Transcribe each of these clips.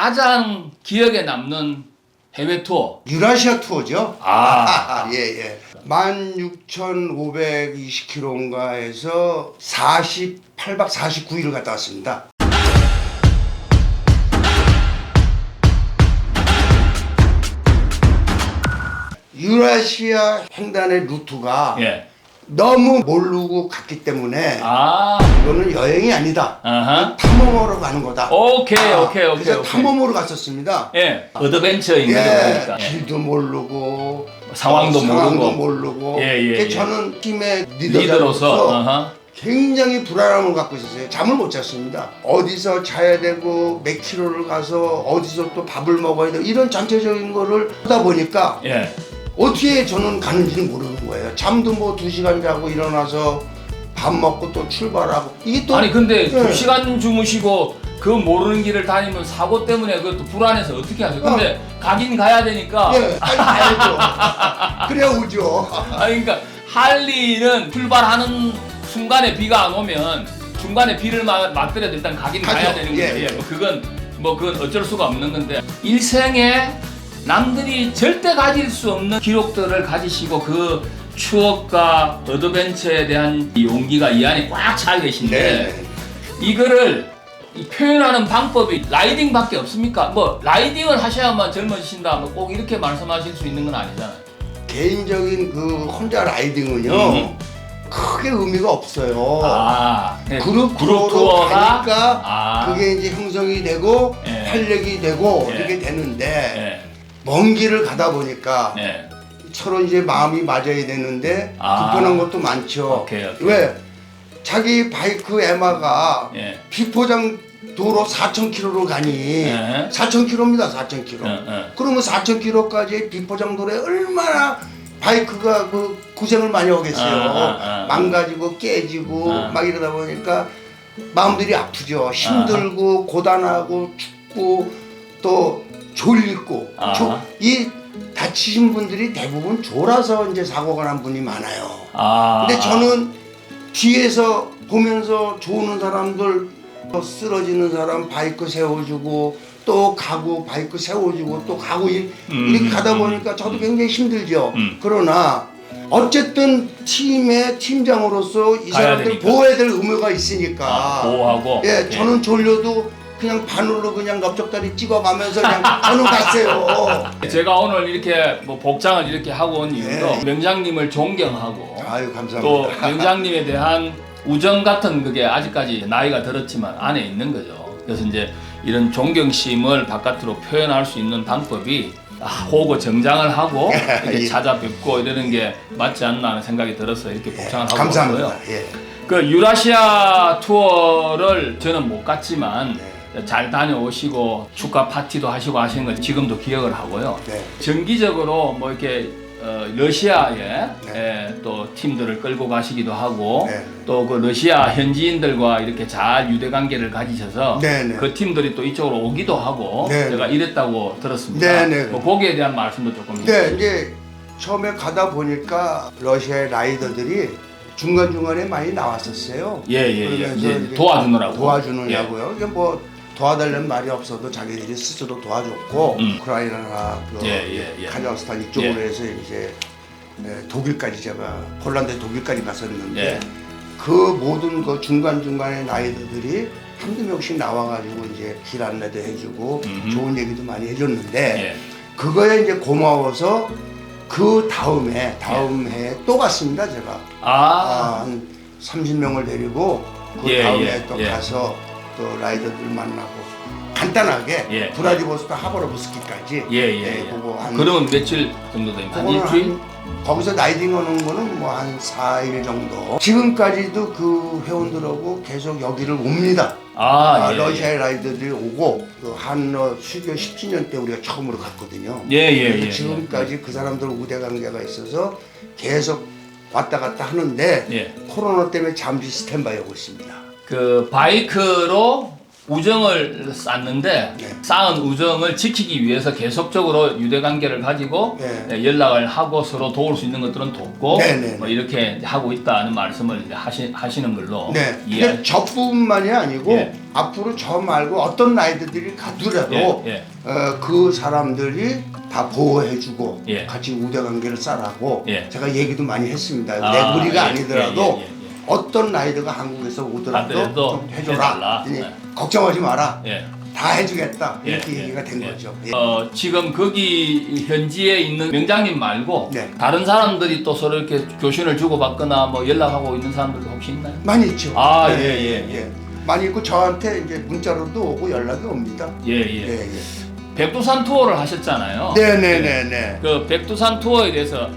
가장 기억에 남는 해외 투어. 유라시아 투어죠. 아. 예, 예. 16,520km인가 해서 48박 49일을 갔다 왔습니다. 유라시아 횡단의 루트가 예. 너무 모르고 갔기 때문에 아. 이거는 여행이 아니다. 아하. 탐험하러 가는 거다. 오케이, 아, 오케이, 오케이. 그래서 오케이. 탐험으로 갔었습니다. 예. 어드벤처인 거죠. 예, 그러니까. 예. 길도 모르고 상황도 어, 모르고. 모르고. 예, 예, 그게 예. 저는 팀의 리더로서. 리더로서. 굉장히 불안함을 갖고 있었어요. 잠을 못 잤습니다. 어디서 자야 되고 몇 킬로를 가서 어디서 또 밥을 먹어야 되고 이런 전체적인 거를 하다 보니까 예. 어떻게 저는 가는지는 모르는 거예요. 잠도 뭐 두 시간 자고 일어나서 밥 먹고 또 출발하고 이게 또 아니 근데 예. 두 시간 주무시고 그 모르는 길을 다니면 사고 때문에 그것도 불안해서 어떻게 하세요? 근데 가긴 가야 되니까 예, 빨리 가야죠. 그래야 오죠. 아니 그러니까 할리는 출발하는 순간에 비가 안 오면 중간에 비를 맞- 맞더라도 일단 가긴 가죠. 가야 되는 거예요. 예. 예. 뭐 그건 뭐 그건 어쩔 수가 없는 건데 일생에 남들이 절대 가질 수 없는 기록들을 가지시고 그 추억과 어드벤처에 대한 이 용기가 이 안에 꽉 차 계신데 네. 이거를 이 표현하는 방법이 라이딩밖에 없습니까? 뭐 라이딩을 하셔야만 젊어지신다 뭐 꼭 이렇게 말씀하실 수 있는 건 아니잖아요. 개인적인 그 혼자 라이딩은요 음. 크게 의미가 없어요. 아, 네. 그룹, 그룹 투어로 투어가 가니까 아. 그게 이제 형성이 되고 예. 활력이 되고 예. 이렇게 되는데 네, 먼 길을 가다 보니까 네. 서로 이제 마음이 맞아야 되는데 아. 불편한 것도 많죠. 오케이, 오케이. 왜 자기 바이크 에마가 예. 비포장 도로 4,000km로 가니 예. 4,000km입니다. 4,000km. 예, 예. 그러면 4,000km까지 비포장 도로에 얼마나 바이크가 그 고생을 많이 하겠어요. 아, 아, 아. 망가지고 깨지고 아. 막 이러다 보니까 마음들이 아프죠. 힘들고 고단하고 춥고 또 졸리고 아. 조- 이 다치신 분들이 대부분 졸아서 이제 사고가 난 분이 많아요. 아. 근데 저는 뒤에서 보면서 좋은 사람들 또 쓰러지는 사람 바이크 세워주고 또 가고 바이크 세워주고 또 가고 이- 음, 이렇게 가다 음, 보니까 저도 굉장히 힘들죠. 음. 그러나 어쨌든 팀의 팀장으로서 이 가야 사람들 되니까. 보호해야 될 의무가 있으니까 아, 보호하고. 예, 저는 졸려도 그냥 바늘로 그냥 넓적다리 찍어가면서 그냥 저는 갔어요. 제가 오늘 이렇게 뭐 복장을 이렇게 하고 온 이유도 네. 명장님을 존경하고 아유 또 감사합니다. 명장님에 대한 우정 같은 그게 아직까지 나이가 들었지만 안에 있는 거죠. 그래서 이제 이런 존경심을 바깥으로 표현할 수 있는 방법이 아, 호고 정장을 하고 이렇게 예. 찾아뵙고 이러는 게 맞지 않나 하는 생각이 들어서 이렇게 복장을 하고 감사합니다. 왔고요. 예. 그 유라시아 투어를 저는 못 갔지만 네. 잘 다녀오시고 축하 파티도 하시고 하신 거 지금도 기억을 하고요. 네. 정기적으로 뭐 이렇게 어, 러시아에 네. 예, 또 팀들을 끌고 가시기도 하고 네. 또그 러시아 현지인들과 이렇게 잘 유대 관계를 가지셔서 네, 네. 그 팀들이 또 이쪽으로 오기도 하고 네, 제가 이랬다고 들었습니다. 네, 네. 뭐 거기에 대한 말씀도 조금 네, 이제 처음에 가다 보니까 러시아의 라이더들이 중간 중간에 많이 나왔었어요. 예, 예, 예. 이렇게 도와주느라고. 예. 도와주느냐고요. 이게 뭐 도와달라는 말이 없어도 자기들이 스스로 도와줬고 음. 우크라이나나 그 예, 예, 예. 카자흐스탄 이쪽으로 예. 해서 이제 네, 독일까지 제가 폴란드 독일까지 갔었는데 예. 그 모든 그 중간 중간에 라이더들이 한두 명씩 나와가지고 이제 길 안내도 해주고 음흠. 좋은 얘기도 많이 해줬는데 예. 그거에 이제 고마워서 그 다음에 다음 해에 또 갔습니다 제가 아, 아, 한 30명을 데리고 그 예, 다음에 예, 또 예. 가서 또 라이더들 만나고 간단하게 예, 브라디보스터 하버로브스키까지 예, 예, 예. 그거 한 그러면 며칠 정도 됩니까? 한 그거는 일주일? 한- 거기서 라이딩 하는 거는 뭐 한 4일 정도 지금까지도 그 회원들하고 계속 여기를 옵니다 아, 아, 예, 러시아 러시아라이더들이 오고 그 한러 수교 10주년 때 우리가 처음으로 갔거든요. 예, 예, 예, 예. 지금까지 그 사람들 우대 관계가 있어서 계속 왔다 갔다 하는데 예. 코로나 때문에 잠시 스탠바이 하고 있습니다. 그 바이크로 우정을 쌓는데 네. 쌓은 우정을 지키기 위해서 계속적으로 유대 관계를 가지고 네. 예, 연락을 하고 서로 도울 수 있는 것들은 돕고 네, 네, 뭐 네. 이렇게 하고 있다는 말씀을 하시, 하시는 걸로 네. 이해. 저뿐만이 아니고 예. 앞으로 저 말고 어떤 나이들이 가더라도 예, 예. 어, 그 사람들이 다 보호해주고 예. 같이 우대 관계를 쌓라고 예. 제가 얘기도 많이 했습니다. 아, 내 무리가 예, 아니더라도 예, 예, 예, 예. 어떤 나이드가 한국에서 오더라도 좀 해줘라. 해달라. 그랬더니 네. 걱정하지 마라. 예. 다 해주겠다. 예, 이렇게 예, 얘기가 된 예. 거죠. 예. 어, 지금 거기 현지에 있는 명장님 말고 네. 다른 사람들이 또 서로 이렇게 교신을 주고받거나 뭐 연락하고 있는 사람들도 혹시 있나요? 많이 있죠. 아, 네, 예, 예, 예. 많이 있고 저한테 이제 문자로도 오고 연락이 옵니다. 예, 예, 예. 예. 백두산 투어를 하셨잖아요. 네, 네, 네, 네. 그 백두산 투어에 대해서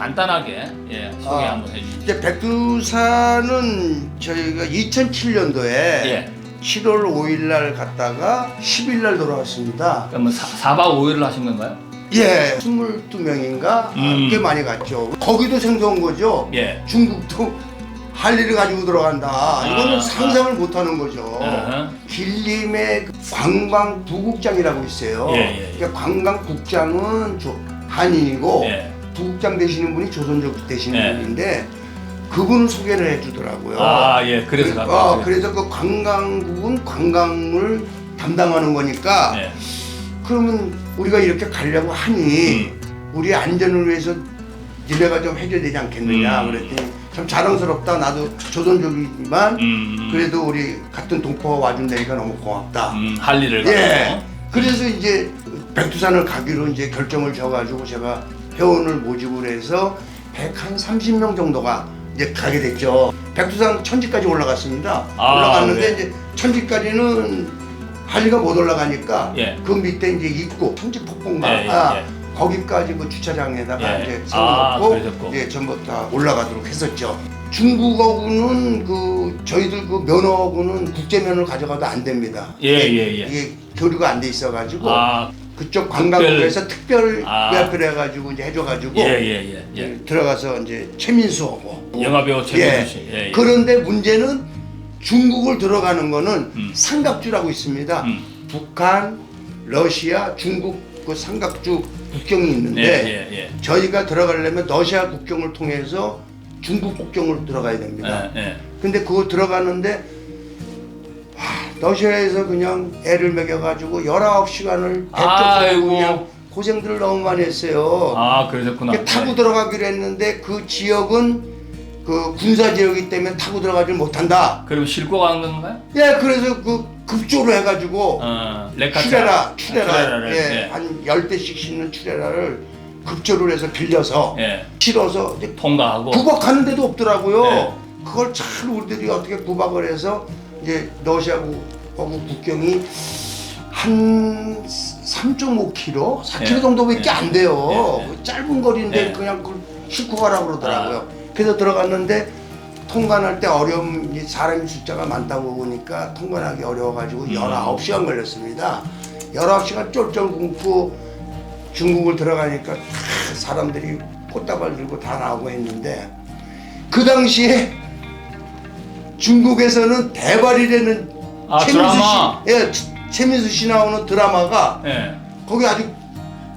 간단하게 예, 소개 아. 한번 해주시죠. 이제 백두산은 저희가 2007년도에 예. 7월 5일 날 갔다가 10일 날 돌아왔습니다. 그러면 사, 4박 5일을 하신 건가요? 예, 22명인가 음. 꽤 많이 갔죠. 거기도 생소한 거죠. 예. 중국도 할 일을 가지고 들어간다. 이거는 아, 상상을 못 하는 거죠. 어허. 길림의 그 관광 부국장이라고 있어요. 예, 예, 예. 그러니까 관광국장은 조- 한인이고 예. 부국장 되시는 분이 조선족 되시는 예. 분인데 그분 소개를 해주더라고요. 아, 예. 그래서 그, 갔다 어, 왔어요. 그래서 그 관광국은 관광을 담당하는 거니까 예. 그러면 우리가 이렇게 가려고 하니 음. 우리 안전을 위해서 니네가 좀 해줘야 되지 않겠느냐 음. 그랬더니 참 자랑스럽다 나도 조선족이지만 음, 그래도 우리 같은 동포가 와준다니까 너무 고맙다 음, 할 일을 예 가지고. 그래서 이제 백두산을 가기로 이제 결정을 져가지고 제가 회원을 모집을 해서 130명 정도가 이제 가게 됐죠 백두산 천지까지 올라갔습니다 아, 올라갔는데 네. 이제 천지까지는 할리가 못 올라가니까 예. 그 밑에 이제 입구 천지 폭포인가 예, 예, 아, 예. 거기까지 그 주차장에다가 예. 이제 아, 세워놓고 그러셨고. 이제 전부 다 올라가도록 했었죠. 중국어군은 그 저희들 그 면허군은 국제면허를 가져가도 안 됩니다. 예, 예, 예. 이게 교류가 안 돼 있어가지고 아, 그쪽 관광부에서 특별 아. 예약을 해가지고 이제 해줘가지고 예, 예, 예. 예. 들어가서 이제 최민수하고 영화배우 최민수 씨. 예, 예. 그런데 문제는 중국을 들어가는 거는 음. 삼각주라고 있습니다. 음. 북한, 러시아, 중국 그 삼각주 국경이 예, 있는데 예, 예. 저희가 들어가려면 러시아 국경을 통해서 중국 국경을 들어가야 됩니다. 예, 예. 근데 그거 들어가는데 와, 러시아에서 그냥 애를 먹여가지고 19시간을 아이고. 그냥 고생들을 너무 많이 했어요. 아, 그러셨구나. 타고 들어가기로 했는데 그 지역은 그 군사 지역이기 때문에 타고 들어가지 못한다. 그럼 싣고 간 건가요? 예, 그래서 그 급조를 해가지고 어, 레카차. 추레라, 추레라, 추레라를, 예, 예. 한 열 대씩 싣는 추레라를 급조를 해서 빌려서 예. 실어서 이제 통과하고. 구박하는 데도 없더라고요. 네. 그걸 참 우리들이 어떻게 구박을 해서 이제 러시아하고 국경이 한 3.5km, 4km 네. 정도밖에 네. 안 돼요. 네, 네. 그 짧은 거리인데 네. 그냥 그걸 싣고 가라고 그러더라고요. 그래서 들어갔는데 통관할 때 어려움, 이 사람이 숫자가 많다고 보니까 통관하기 어려워가지고 음. 19시간 걸렸습니다. 19시간 쫄쫄 굶고 중국을 들어가니까 다 사람들이 꽃다발 들고 다 나오고 했는데 그 당시에 중국에서는 대발이라는 아, 최민수 드라마. 씨, 예, 최- 최민수 씨 나오는 드라마가 예. 거기 아주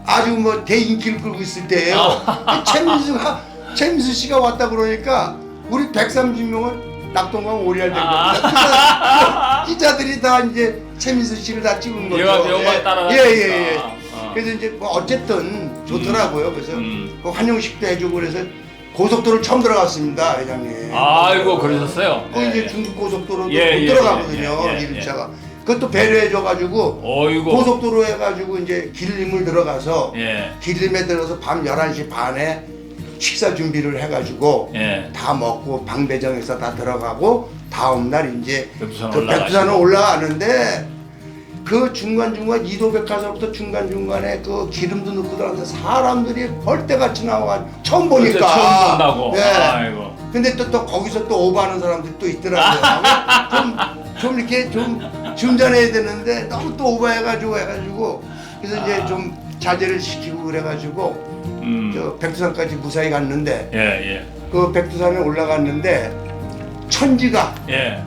아주 뭐 대인기를 끌고 있을 때예요. 아. 최민수가 최민수 씨가 왔다 그러니까 우리 130명은 낙동강 오리알 된 아. 겁니다. 기자, 기자 들이 다 이제 최민수 씨를 다 찍은 거죠. 영화 예. 따라다니니까. 예, 예, 예. 아. 그래서 이제 뭐 어쨌든 좋더라고요. 그래서 음. 그 환영식도 해주고 그래서 고속도로 처음 들어갔습니다, 회장님. 아이고, 그러셨어요? 그 이제 예. 중국 고속도로도 예, 못 예, 들어가거든요, 예, 예, 예. 이륜차가. 그것도 배려해줘가지고 어이구. 고속도로 해가지고 이제 길림을 들어가서 예. 길림에 들어서 밤 11시 반에 식사 준비를 해가지고 예. 다 먹고 방배정에서 다 들어가고 다음날 이제 백두산 그 올라가시고. 백두산을 올라가는데 그 중간중간 이도백화서부터 중간중간에 그 기름도 넣고 들어가는데 사람들이 벌떼같이 나와가지고 처음 보니까 처음 본다고. 예. 아이고. 근데 또, 또 거기서 또 오버하는 사람들이 또 있더라고요. 좀, 좀 이렇게 좀 중전해야 되는데 너무 또 오버해가지고 해가지고 그래서 이제 아. 좀 자제를 시키고 그래가지고 음. 저 백두산까지 무사히 갔는데 예, 예. 그 백두산에 올라갔는데 천지가 예.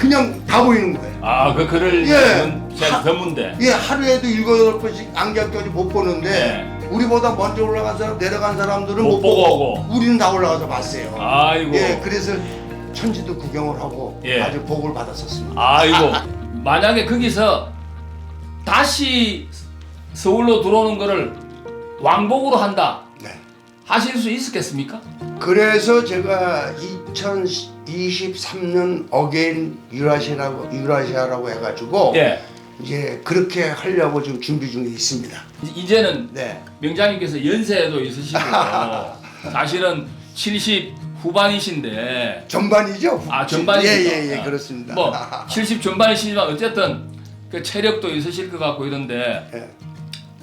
그냥 다 보이는 거예요. 아, 그 글을 예. 읽는 전문데. 예, 하루에도 일곱 여덟 번씩 안경까지 못 보는데 우리보다 먼저 올라간 사람 내려간 사람들은 네. 못 못, 보고 보고, 오고. 우리는 다 올라가서 봤어요. 아이고. 예, 그래서 천지도 구경을 하고 예. 아주 복을 받았었습니다. 아이고. 만약에 거기서 다시 서울로 들어오는 거를 왕복으로 한다. 네. 하실 수 있었겠습니까? 그래서 제가 2023년 어게인 유라시아라고 유라시아라고 해가지고 예. 이제 그렇게 하려고 지금 준비 중에 있습니다. 이제는 네. 명장님께서 연세도 있으시고 사실은 70 후반이신데 전반이죠? 아 전반이니까 예예 예 그렇습니다. 뭐 70 전반이시지만 어쨌든 그 체력도 있으실 것 같고 이런데 예.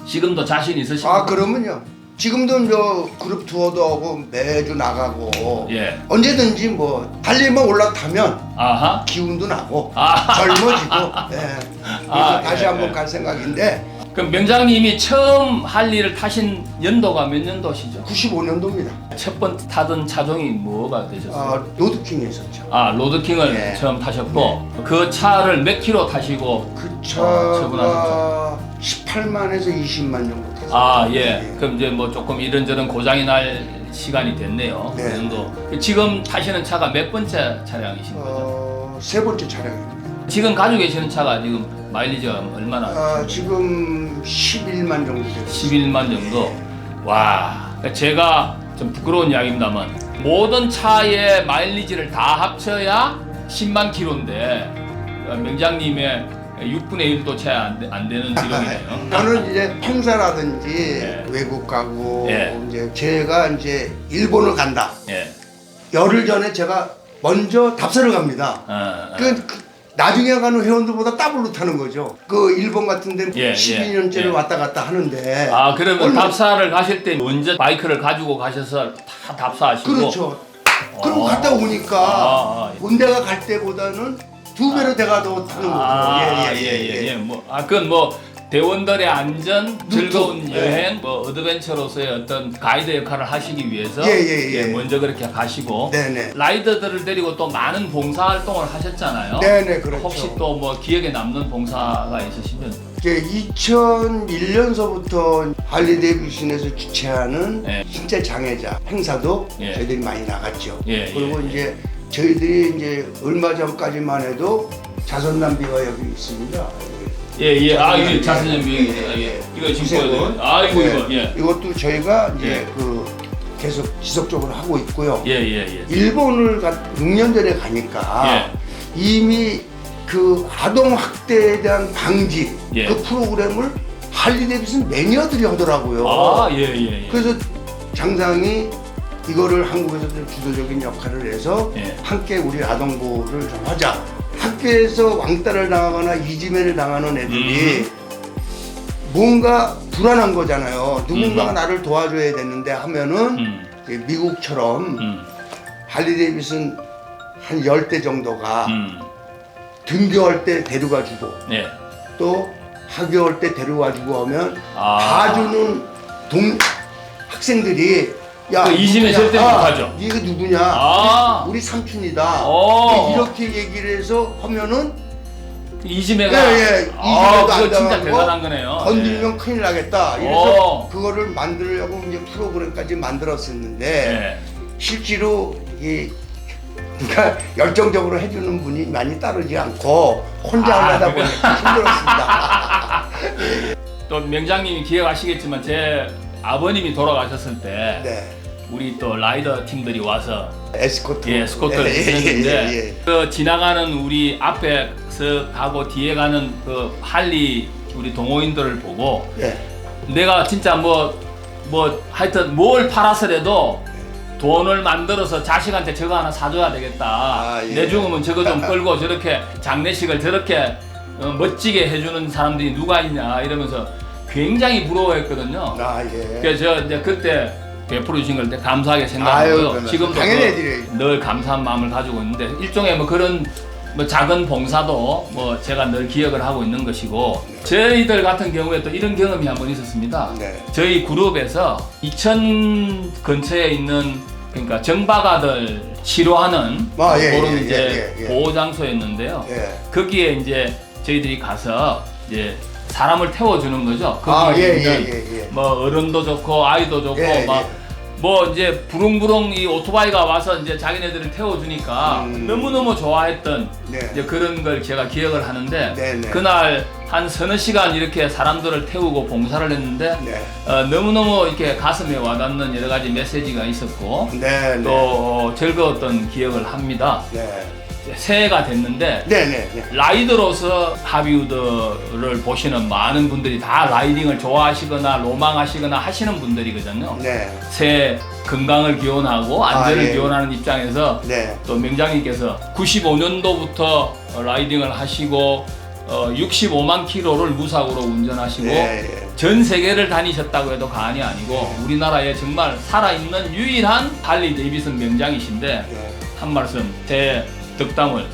지금도 자신 있으시고 아 그러면요. 지금도 저 그룹 투어도 하고 매주 나가고 예 언제든지 뭐 달리만 올라타면 아하 기운도 나고 아 젊어지고 예. 그래서 아, 다시 예, 한번 예. 갈 생각인데 그럼 명장님이 처음 할리를 타신 연도가 몇 년도시죠? 95년도입니다. 첫 번째 타던 차종이 뭐가 되셨어요? 아 로드킹이었었죠. 아 로드킹을 네. 처음 타셨고 그 차를 몇 킬로 타시고 그 아, 처분하셨죠. 차가 18만에서 20만 정도 탔어요. 아 예. 그럼 이제 뭐 조금 이런저런 고장이 날 시간이 됐네요. 네. 그 정도. 지금 타시는 차가 몇 번째 차량이신 거죠? 어, 세 번째 차량입니다. 지금 가지고 계시는 차가 지금 마일리지가 얼마나? 아, 지금 11만 정도 되고 11만 정도. 와. 그러니까 제가 좀 부끄러운 이야기입니다만 모든 차의 마일리지를 다 합쳐야 10만 킬로인데 어, 명장님의 6분의 1도 채 안 되는 기록이네요. 저는 이제 행사라든지 예. 외국 가고 예. 이제 제가 이제 일본을 간다. 예. 열흘 전에 제가 먼저 답사를 갑니다. 어, 어. 그, 그 나중에 가는 회원들보다 더블로 타는 거죠. 그 일본 같은 데 예, 12년째를 예. 왔다 갔다 하는데 아 그러면 얼마- 답사를 가실 때 먼저 바이크를 가지고 가셔서 다 답사하시고 그렇죠. 그리고 어. 갔다 오니까 아, 아, 예. 본대가 갈 때보다는 두 배로 내가 더 타는 거죠. 아, 예, 예, 예. 뭐, 아, 그건 뭐, 대원들의 안전, 즐거운 예. 여행, 뭐, 어드벤처로서의 어떤 가이드 역할을 하시기 위해서. 예, 예, 예. 먼저 그렇게 가시고. 네네. 라이더들을 데리고 또 많은 봉사 활동을 하셨잖아요. 네네 그렇죠. 혹시 또 뭐 기억에 남는 봉사가 있으시면. 이제 2001년서부터 할리 데이비슨에서 주최하는 예. 신체 장애자 행사도 예. 저희들이 많이 나갔죠. 예, 그리고 예, 이제 저희들이 이제 얼마 전까지만 해도 자선 낭비가 여기 있습니다. 예, 예. 아, 이게 낭비. 자선점 비행기. 예, 예. 이거 지금. 번. 아이고, 예. 이거, 예. 이것도 저희가 이제 예. 그 계속 지속적으로 하고 있고요. 예, 예, 예. 일본을 가, 6년 전에 가니까 예. 이미 그 아동 학대에 대한 방지 예. 그 프로그램을 할리 데이비슨 매니어들이 하더라고요. 아, 예, 예, 예. 그래서 장상이 이거를 한국에서 좀 주도적인 역할을 해서 예. 함께 우리 아동 보호를 좀 하자. 학교에서 왕따를 당하거나 이지매를 당하는 애들이 음. 뭔가 불안한 거잖아요. 누군가가 음. 나를 도와줘야 되는데 하면은 음, 미국처럼 음, 할리 데이비슨 한 열 대 정도가 음. 등교할 때 데려가 주고 예. 또 하교할 때 데려와 주고 하면 아. 봐주는 동 학생들이 야 그 이심에 누구냐? 절대 아, 못하죠. 이거 누구냐? 아. 우리 삼촌이다. 어. 이렇게 얘기를 해서 하면은 이지매가 예, 예. 아, 안 그거 진짜 당하고 대단한 거네요. 건드리면 예. 큰일 나겠다. 이래서 어. 그거를 만들려고 이제 프로그램까지 만들었었는데 예. 실제로 이 그러니까 열정적으로 해주는 분이 많이 따르지 않고 혼자 아, 하다. 보니까 힘들었습니다. 또 명장님이 기억하시겠지만 제 아버님이 돌아가셨을 때 네. 우리 또 라이더 팀들이 와서 에스코트. 예 스코트를 예, 예, 했는데 예, 예. 그 지나가는 우리 앞에서 가고 뒤에 가는 그 할리 우리 동호인들을 보고 예. 내가 진짜 뭐 뭐 하여튼 뭘 팔아서라도 돈을 만들어서 자식한테 저거 하나 사줘야 되겠다. 아, 예. 내 죽으면 저거 좀 끌고 저렇게 장례식을 저렇게 어, 멋지게 해주는 사람들이 누가 있냐 이러면서 굉장히 부러워했거든요. 아 예. 그래서 저 이제 그때 베풀어 주신 걸 감사하게 생각하고요. 지금도 당연히 그. 늘 감사한 마음을 가지고 있는데 일종의 뭐 그런 뭐 작은 봉사도 뭐 제가 늘 기억을 하고 있는 것이고 저희들 같은 경우에 또 이런 경험이 한 번 있었습니다. 네. 저희 그룹에서 이천 근처에 있는 그러니까 정박아들 치료하는 아, 예, 그런 예, 이제 예, 예, 예. 보호 장소였는데요. 예. 거기에 이제 저희들이 가서 이제 사람을 태워주는 거죠. 아, 거기에 예, 있는 예, 예, 예. 뭐 어른도 좋고 아이도 좋고 예, 막뭐 이제 부릉부릉 이 오토바이가 와서 이제 자기네들을 태워주니까 음. 너무 너무 좋아했던 네. 이제 그런 걸 제가 기억을 하는데 네, 네. 그날 한 서너 시간 이렇게 사람들을 태우고 봉사를 했는데 네. 어, 너무너무 이렇게 가슴에 와닿는 여러 가지 메시지가 있었고 네, 또 네. 어, 즐거웠던 기억을 합니다. 네. 새해가 됐는데 네, 네, 네. 라이더로서 하비우드를 보시는 많은 분들이 다 라이딩을 좋아하시거나 로망하시거나 하시는 분들이거든요. 네. 새해 건강을 기원하고 안전을 아, 예. 기원하는 입장에서 네. 또 명장님께서 95년도부터 라이딩을 하시고 어, 65만 킬로를 무사고로 운전하시고 예, 예. 전 세계를 다니셨다고 해도 과언이 아니고 우리나라에 정말 살아있는 유일한 할리 데이비슨 명장이신데 네. 한 말씀 제 덕담을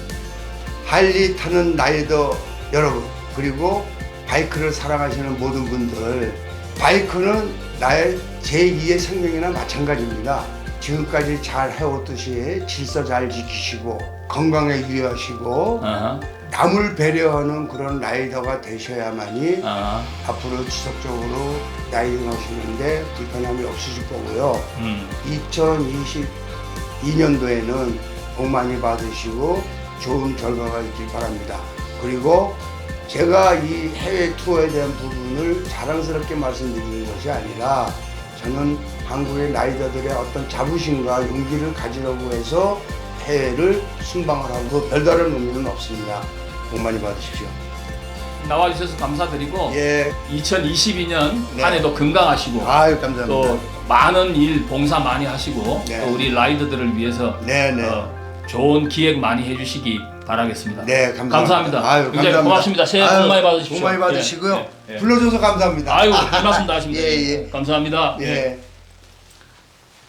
할리 타는 라이더 여러분 그리고 바이크를 사랑하시는 모든 분들 바이크는 나의 제2의 생명이나 마찬가지입니다. 지금까지 잘 해왔듯이 질서 잘 지키시고 건강에 유의하시고 어허, 남을 배려하는 그런 라이더가 되셔야만이 어허, 앞으로 지속적으로 라이딩 하시는데 불편함이 없으실 거고요. 음, 2022년도에는 복 많이 받으시고 좋은 결과가 있길 바랍니다. 그리고 제가 이 해외 투어에 대한 부분을 자랑스럽게 말씀드리는 것이 아니라 저는 한국의 라이더들의 어떤 자부심과 용기를 가지려고 해서 해외를 순방을 하고 별다른 의미는 없습니다. 복 많이 받으십시오. 나와주셔서 감사드리고 예. 2022년 네. 한 해도 건강하시고 아유 감사합니다. 또 많은 일 봉사 많이 하시고 네. 또 우리 라이더들을 위해서 네 네. 어, 좋은 기획 많이 해주시기 바라겠습니다. 네, 감사합니다. 감사합니다. 아유, 굉장히 감사합니다. 고맙습니다. 새해 복 아유, 많이 받으십시오. 복 많이 받으시고요. 예, 예, 예. 불러줘서 감사합니다. 아유, 고맙습니다. 하십니다. 예, 예. 감사합니다. 예.